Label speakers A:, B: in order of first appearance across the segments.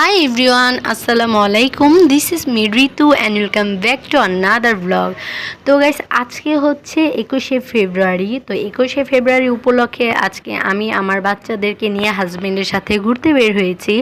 A: Hi everyone আসসালামু আলাইকুম this is me Ritu, and welcome back to another vlog. তো guys আজকে হচ্ছে একুশে ফেব্রুয়ারি। তো একুশে ফেব্রুয়ারি উপলক্ষে আজকে আমি আমার বাচ্চাদেরকে নিয়ে হাজবেন্ডের সাথে ঘুরতে বের হয়েছি।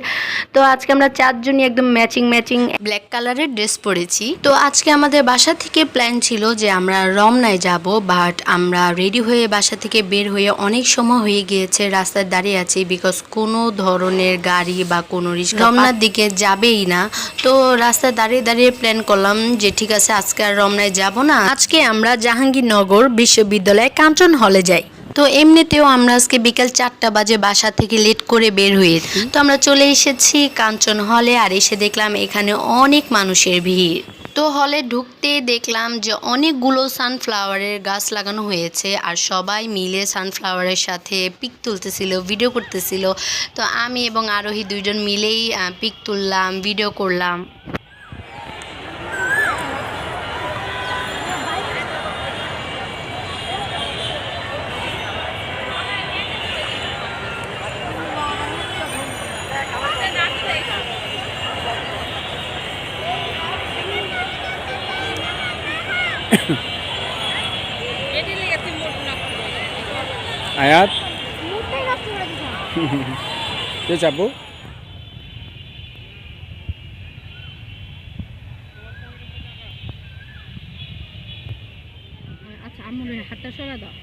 A: তো আজকে আমরা চারজনই একদম ম্যাচিং ম্যাচিং ব্ল্যাক কালারের ড্রেস পরেছি। তো আজকে আমাদের বাসা থেকে প্ল্যান ছিল যে আমরা রমনায় যাব বাট আমরা রেডি হয়ে বাসা থেকে বের হয়ে অনেক সময় হয়ে গিয়েছে, রাস্তায় দাঁড়িয়ে আছি বিকজ কোনো ধরনের গাড়ি বা কোনো রিক্সা রমনার দিকে যাবেই না। তো রাস্তায় দাঁড়িয়ে দাঁড়িয়ে প্ল্যান করলাম যে, ঠিক আছে, আজকে আর রমনায় যাব না। আজকে আমরা জাহাঙ্গীরনগর বিশ্ববিদ্যালয়ে কাঞ্চন হলে যাই। তো এমনিতেও আমরা আজকে বিকাল চারটা বাজে বাসা থেকে লেট করে বের হয়ে তো আমরা চলে এসেছি কাঞ্চন হলে আর এসে দেখলাম এখানে অনেক মানুষের ভিড়। তো হলে ঢুকতে দেখলাম যে অনেকগুলো সানফ্লাওয়ারের গাছ লাগানো হয়েছে আর সবাই মিলে সানফ্লাওয়ারের সাথে পিক তুলতেছিল ভিডিও করতেছিল। তো আমি এবং আরোহী দুইজন মিলেই পিক তুললাম ভিডিও করলাম।
B: আয়াত? কে চাপু
C: আচ্ছা আমার হাতটা সরা দাও।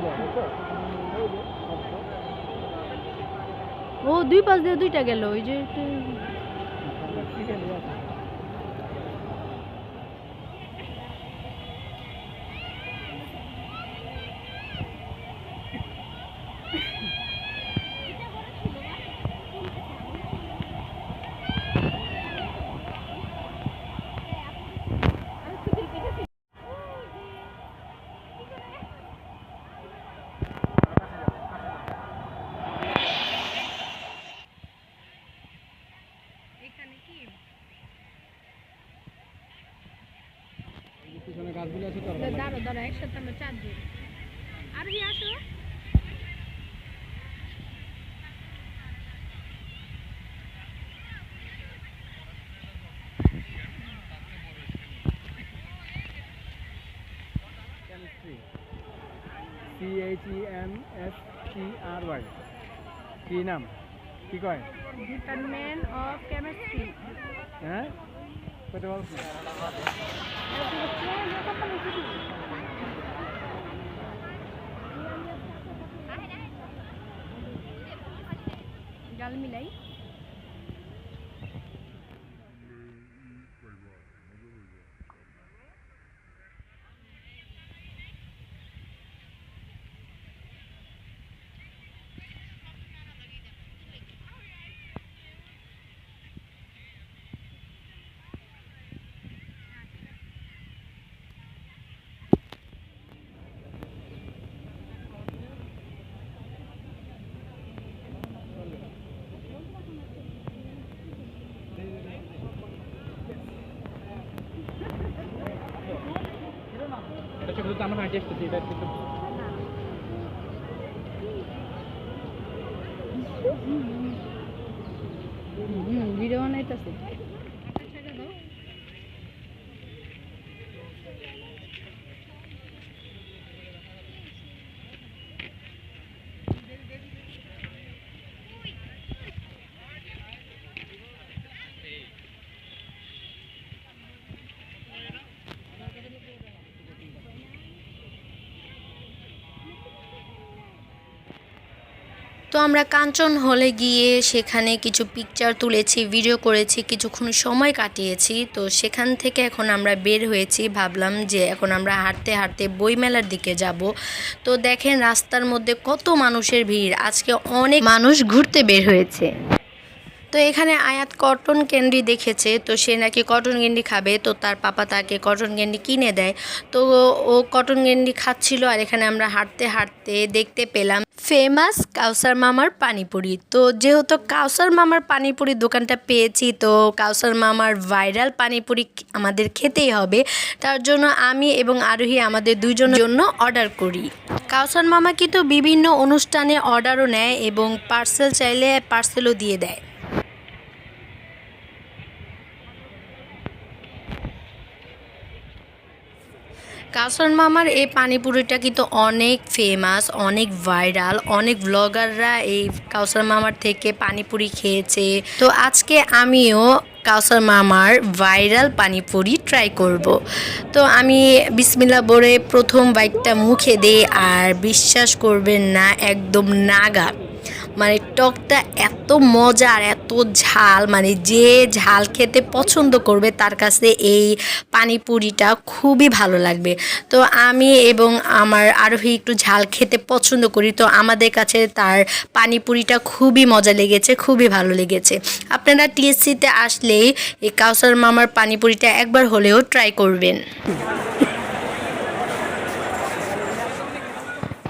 B: যাও
C: ও দুই পাশ দিয়ে দুইটা গেল ওই যে
B: গাছগুলো আছে তো
C: দাঁড়ো দাঁড়ো একসাথে আমরা চারজন আর কি আসো
B: C H E M S T R Y কি নাম? কি কয়?
C: ডিপার্টমেন্ট অফ কেমিস্ট্রি
B: হ্যাঁ? বলছি
C: গাল মিলাই।
B: এটা ছোট তো আমার আগে
A: তো আমরা কাঞ্চন হলে গিয়ে সেখানে কিছু পিকচার তুলেছি ভিডিও করেছি, কিছুক্ষণ সময় কাটিয়েছি। তো সেখান থেকে এখন আমরা বের হয়েছি, ভাবলাম যে এখন আমরা হাঁটতে হাঁটতে বইমেলার দিকে যাব। তো দেখেন রাস্তার মধ্যে কত মানুষের ভিড়, আজকে অনেক মানুষ ঘুরতে বের হয়েছে। তো এখানে আয়াত কটন ক্যান্ডি দেখেছে, তো সে নাকি কটন ক্যান্ডি খাবে, তো তার পাপা তাকে কটন ক্যান্ডি কিনে দেয়। তো ও কটন ক্যান্ডি খাচ্ছিল আর এখানে আমরা হাঁটতে হাঁটতে দেখতে পেলাম ফেমাস কাউসার মামার পানিপুরি। তো যেহেতু কাউসার মামার পানিপুরি দোকানটা পেয়েছি, তো কাউসার মামার ভাইরাল পানিপুরি আমাদের খেতেই হবে। তার জন্য আমি এবং আরোহী আমাদের দুজনের জন্য অর্ডার করি। কাউসার মামা কিন্তু বিভিন্ন অনুষ্ঠানে অর্ডারও নেয় এবং পার্সেল চাইলে পার্সেলও দিয়ে দেয়। কাউসার মামার এই পানিপুরিটা কিন্তু অনেক ফেমাস অনেক ভাইরাল অনেক ব্লগাররা এই কাউসার মামার থেকে পানিপুরি খেয়েছে। তো আজকে আমিও কাউসার মামার ভাইরাল পানিপুরি ট্রাই করব। তো আমি বিসমিল্লা বলে প্রথম বাইকটা মুখে দিই আর বিশ্বাস করবেন না, একদম নাগা মানে টকটা এত মজার এত ঝাল মানে যে ঝাল খেতে পছন্দ করবে তার কাছে এই পানিপুরিটা খুবই ভালো লাগবে। তো আমি এবং আমার আরোহী একটু ঝাল খেতে পছন্দ করি, তো আমাদের কাছে তার পানিপুরিটা খুবই মজা লেগেছে, খুবই ভালো লেগেছে। আপনারা টিএসসিতে আসলেই এই কাউসার মামার পানিপুরিটা একবার হলেও ট্রাই করবেন।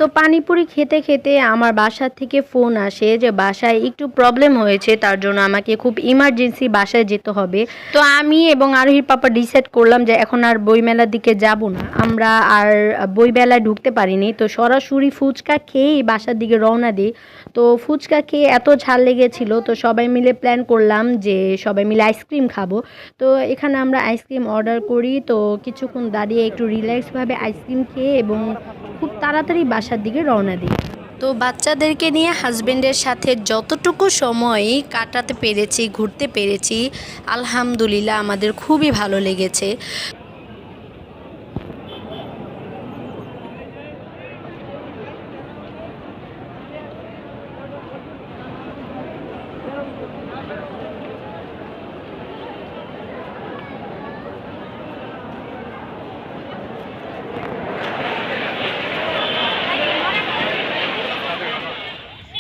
A: তো পানিপুরি খেতে খেতে আমার বাসার থেকে ফোন আসে যে, বাসায় একটু প্রবলেম হয়েছে, তার জন্য আমাকে খুব ইমার্জেন্সি বাসায় যেতে হবে। তো আমি এবং আরোহীর পাপা ডিসাইড করলাম যে, এখন আর বইমেলার দিকে যাব না। আমরা আর বইমেলায় ঢুকতে পারিনি। তো সরাসরি ফুচকা খেয়েই বাসার দিকে রওনা দিই। তো ফুচকা খেয়ে এত ঝাল লেগেছিল, তো সবাই মিলে প্ল্যান করলাম যে, সবাই মিলে আইসক্রিম খাব। তো এখানে আমরা আইসক্রিম অর্ডার করি। তো কিছুক্ষণ দাঁড়িয়ে একটু রিল্যাক্সভাবে আইসক্রিম খেয়ে এবং খুব তাড়াতাড়ি বাসার দিকে রওনা দিই। তো বাচ্চাদেরকে নিয়ে হাজবেন্ডের সাথে যতটুকু সময় কাটাতে পেরেছি, ঘুরতে পেরেছি, আলহামদুলিল্লাহ আমাদের খুবই ভালো লেগেছে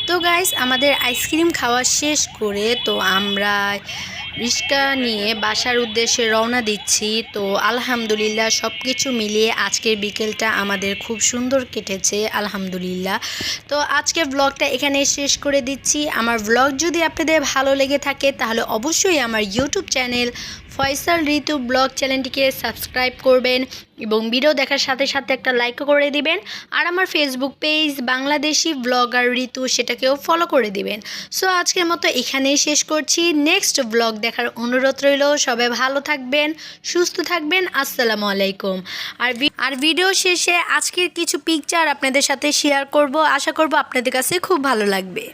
A: তো গাইস আমাদের আইসক্রিম খাওয়া শেষ করে তো আমরা রিক্সা নিয়ে বাসার উদ্দেশ্যে রওনা দিচ্ছি। তো আলহামদুলিল্লাহ সব কিছু মিলিয়ে আজকের বিকেলটা আমাদের খুব সুন্দর কেটেছে, আলহামদুলিল্লাহ। তো আজকের ব্লগটা এখানে শেষ করে দিচ্ছি। আমার ব্লগ যদি আপনাদের ভালো লেগে থাকে তাহলে অবশ্যই আমার YouTube channel Faisal Ritu vlog চ্যানেলটিকে সাবস্ক্রাইব করবেন এবং ভিডিও দেখার সাথে সাথে একটা লাইকও করে দিবেন। আর আমার Facebook page Bangladeshi blogger Ritu, সেটাকেও ফলো করে দিবেন। সো আজকের মতো এখানেই শেষ করছি। নেক্সট ব্লগ দেখার অনুরোধ রইল। সবাই ভালো থাকবেন, সুস্থ থাকবেন। আসসালামু আলাইকুম। আর আর ভিডিও শেষে আজকের কিছু পিকচার আপনাদের সাথে শেয়ার করব। আশা করব আপনাদের কাছে খুব ভালো লাগবে।